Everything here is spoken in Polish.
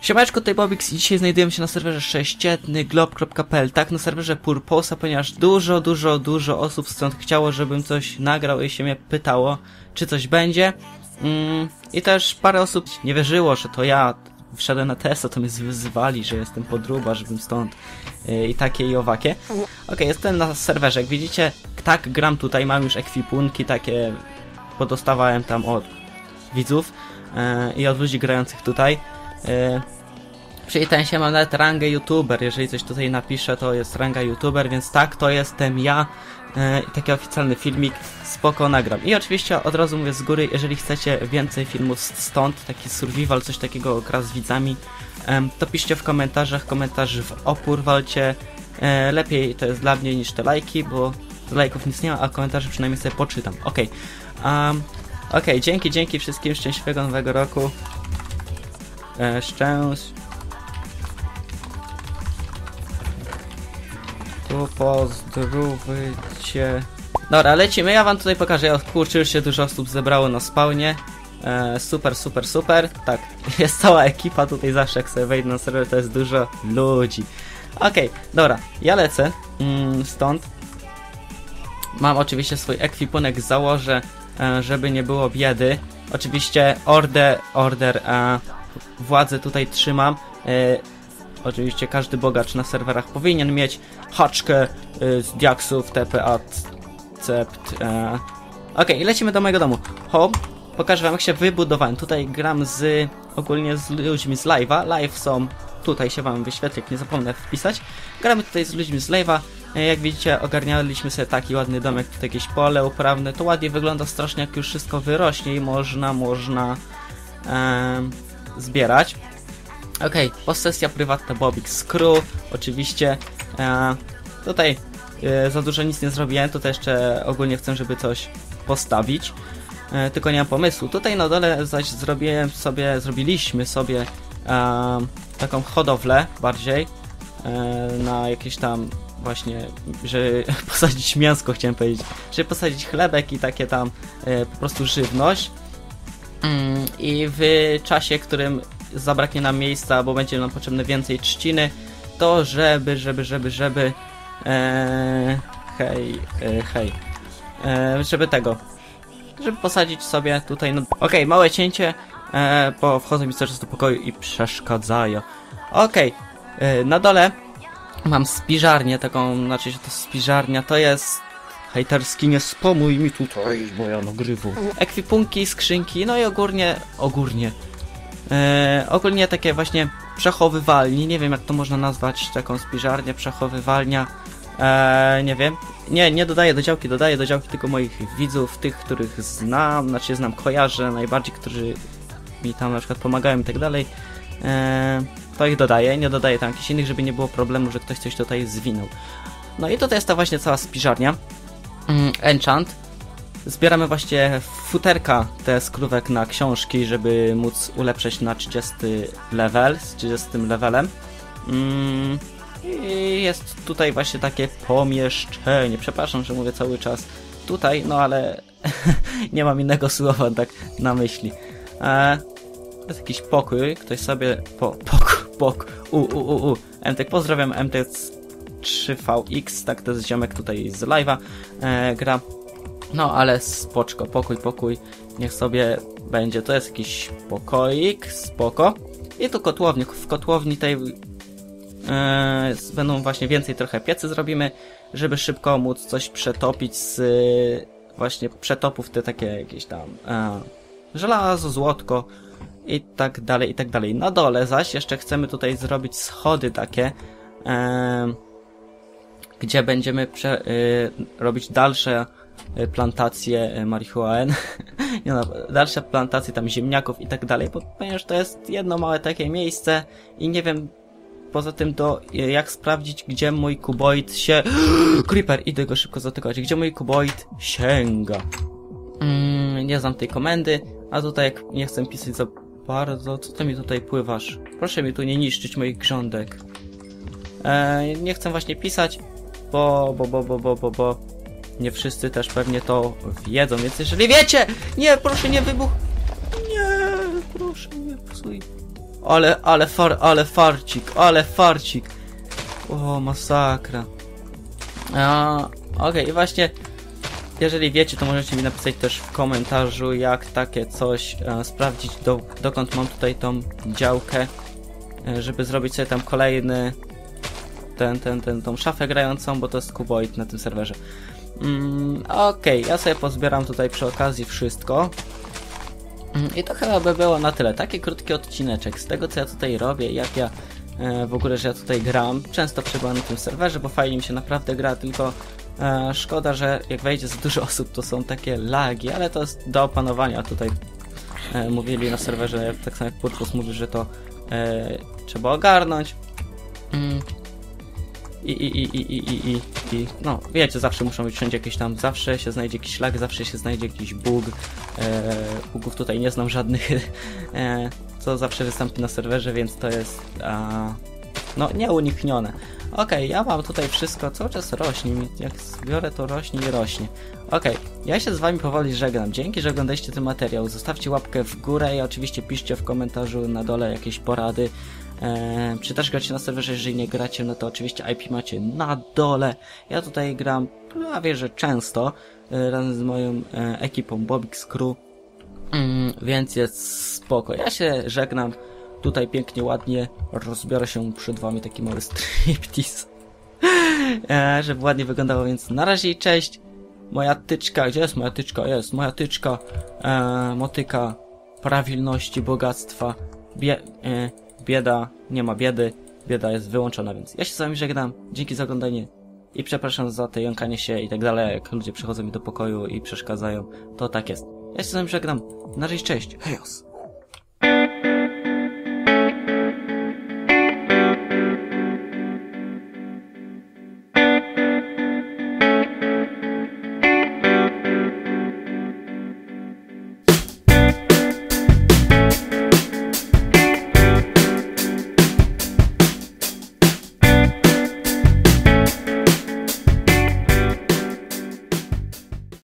Siemaczko, tutaj Bobix i dzisiaj znajdujemy się na serwerze sześcietny glob.pl, tak, na serwerze Purposa, ponieważ dużo, dużo, dużo osób stąd chciało, żebym coś nagrał i się mnie pytało, czy coś będzie. Mm, I też parę osób nie wierzyło, że to ja wszedłem na Tesla, to mnie wyzywali, że jestem podruba, żebym stąd yy, i takie i owakie. Okej, jestem na serwerze, jak widzicie, tak gram tutaj, mam już ekwipunki takie, podostawałem tam od widzów yy, i od ludzi grających tutaj. Yy, Przywitaj się, mam nawet rangę youtuber, jeżeli coś tutaj napiszę, to jest ranga youtuber, więc tak, to jestem ja i taki oficjalny filmik, spoko nagram. I oczywiście od razu mówię z góry, jeżeli chcecie więcej filmów stąd, taki survival, coś takiego, gra z widzami, to piszcie w komentarzach, komentarzy w opór walcie, yy, lepiej to jest dla mnie niż te lajki, bo lajków nic nie ma, a komentarzy przynajmniej sobie poczytam. Okej, um, okej, dzięki, dzięki wszystkim, szczęśliwego nowego roku. E, szczęść. Tu pozdrówcie. Dobra, lecimy. Ja wam tutaj pokażę. Ja kurczę, już się dużo osób zebrało na spawnie. E, super, super, super. Tak, jest cała ekipa tutaj zawsze, jak sobie wejdę na serwer, to jest dużo ludzi. Okej, dobra, ja lecę mm, stąd. Mam oczywiście swój ekwipunek, założę, e, żeby nie było biedy. Oczywiście order, order, e, władzę tutaj trzymam. E, oczywiście każdy bogacz na serwerach powinien mieć haczkę e, z diaksów, TPA, cept. E. Okej, lecimy do mojego domu. Hop, pokażę wam jak się wybudowałem. Tutaj gram z, ogólnie z ludźmi z live'a. Live są, tutaj się wam wyświetli, nie zapomnę wpisać. Gramy tutaj z ludźmi z live'a. E, Jak widzicie, ogarnialiśmy sobie taki ładny domek, tutaj jakieś pole uprawne. To ładnie wygląda strasznie, jak już wszystko wyrośnie i można, można em, zbierać. Okej, posesja prywatna Bobik Screw, oczywiście. E, tutaj e, za dużo nic nie zrobiłem, tutaj jeszcze ogólnie chcę, żeby coś postawić. E, tylko nie mam pomysłu. Tutaj na dole zaś zrobiłem sobie, zrobiliśmy sobie e, taką hodowlę bardziej e, na jakieś tam właśnie, żeby posadzić mięsko chciałem powiedzieć, żeby posadzić chlebek i takie tam e, po prostu żywność. Mm, I w czasie, którym zabraknie nam miejsca, bo będzie nam potrzebne więcej trzciny, to żeby, żeby, żeby, żeby e, hej, e, hej, e, żeby tego, żeby posadzić sobie tutaj, no okej, małe cięcie, e, bo wchodzą mi cały czas do pokoju i przeszkadzają. Okej, e, na dole mam spiżarnię, taką, znaczy się to spiżarnia, to jest hejterski, nie spomuj mi tutaj, bo ja nagrywu. Ekwipunki, skrzynki, no i ogólnie, ogólnie, e, ogólnie takie właśnie przechowywalni, nie wiem jak to można nazwać, taką spiżarnię, przechowywalnia, e, nie wiem. Nie, nie dodaję do działki, dodaję do działki tylko moich widzów, tych, których znam, znaczy znam, kojarzę najbardziej, którzy mi tam na przykład pomagają i tak dalej. E, to ich dodaję, nie dodaję tam jakichś innych, żeby nie było problemu, że ktoś coś tutaj zwinął. No i tutaj jest ta właśnie cała spiżarnia. Mm, Enchant. Zbieramy właśnie futerka te skrówek na książki, żeby móc ulepszyć na 30 level, z 30 levelem. Mm, I jest tutaj właśnie takie pomieszczenie. Przepraszam, że mówię cały czas tutaj, no ale nie mam innego słowa tak na myśli. E, to jest jakiś pokój, ktoś sobie po, pok, pok, u, u, u, u. MTek, pozdrawiam MTek 3VX, tak to jest ziomek tutaj z live'a, e, gra. No ale spoczko, pokój, pokój, niech sobie będzie, to jest jakiś pokoik, spoko. I tu kotłownik, w kotłowni tej e, będą właśnie więcej trochę piecy zrobimy, żeby szybko móc coś przetopić z e, właśnie przetopów te takie jakieś tam e, żelazo, złotko i tak dalej, i tak dalej. Na dole zaś jeszcze chcemy tutaj zrobić schody takie, e, gdzie będziemy prze, y, robić dalsze y, plantacje y, marihuany, nie no, dalsze plantacje tam ziemniaków i tak dalej, bo ponieważ to jest jedno małe takie miejsce i nie wiem poza tym to y, jak sprawdzić, gdzie mój kuboid się... Creeper, idę go szybko zatykać, gdzie mój kuboid sięga. Mm, nie znam tej komendy, a tutaj jak nie chcę pisać za bardzo, co ty mi tutaj pływasz? Proszę mi tu nie niszczyć moich grządek. E, nie chcę właśnie pisać, bo, bo, bo, bo, bo, bo, bo nie wszyscy też pewnie to wiedzą, więc jeżeli wiecie, nie, proszę nie wybuch, nie, proszę nie psuj. Ale, ale far, ale farcik, ale farcik. O, masakra. A, Okej, i właśnie, jeżeli wiecie, to możecie mi napisać też w komentarzu, jak takie coś e, sprawdzić, do, dokąd mam tutaj tą działkę, e, żeby zrobić sobie tam kolejny, ten, ten, ten, tą szafę grającą, bo to jest kuboid na tym serwerze. Mm, Okej, ja sobie pozbieram tutaj przy okazji wszystko. Mm, I to chyba by było na tyle. Taki krótki odcineczek z tego, co ja tutaj robię, jak ja e, w ogóle, że ja tutaj gram. Często przebywam na tym serwerze, bo fajnie mi się naprawdę gra, tylko e, szkoda, że jak wejdzie za dużo osób, to są takie lagi, ale to jest do opanowania. Tutaj e, mówili na serwerze, tak samo jak Purpus mówi, że to e, trzeba ogarnąć. Mm. I, i, i, i, i, i, i, no, wiecie, zawsze muszą być wszędzie jakieś tam, zawsze się znajdzie jakiś lag, zawsze się znajdzie jakiś bug. E, bugów tutaj nie znam żadnych, e, co zawsze wystąpi na serwerze, więc to jest, a, no, nieuniknione. Okej, ja mam tutaj wszystko, cały czas rośnie, jak zbiorę to rośnie i rośnie. Okej, ja się z wami powoli żegnam. Dzięki, że oglądaliście ten materiał. Zostawcie łapkę w górę i oczywiście piszcie w komentarzu na dole jakieś porady. Eee, czy też gracie na serwerze, jeżeli nie gracie, no to oczywiście IP macie na dole. Ja tutaj gram prawie, że często e, razem z moją e, ekipą Bobix Crew. Mm, więc jest spoko. Ja się żegnam. Tutaj pięknie, ładnie rozbiorę się przed wami taki mały striptease. e, żeby ładnie wyglądało, więc na razie cześć. Moja tyczka, gdzie jest moja tyczka? Jest, moja tyczka, e, motyka prawilności, bogactwa, bie, e, bieda, nie ma biedy, bieda jest wyłączona, więc ja się z wami żegnam, dzięki za oglądanie i przepraszam za te jąkanie się i tak dalej, jak ludzie przychodzą mi do pokoju i przeszkadzają, to tak jest. Ja się z wami żegnam, na razie cześć, hejos!